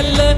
வெட்டு கிளி அல்ல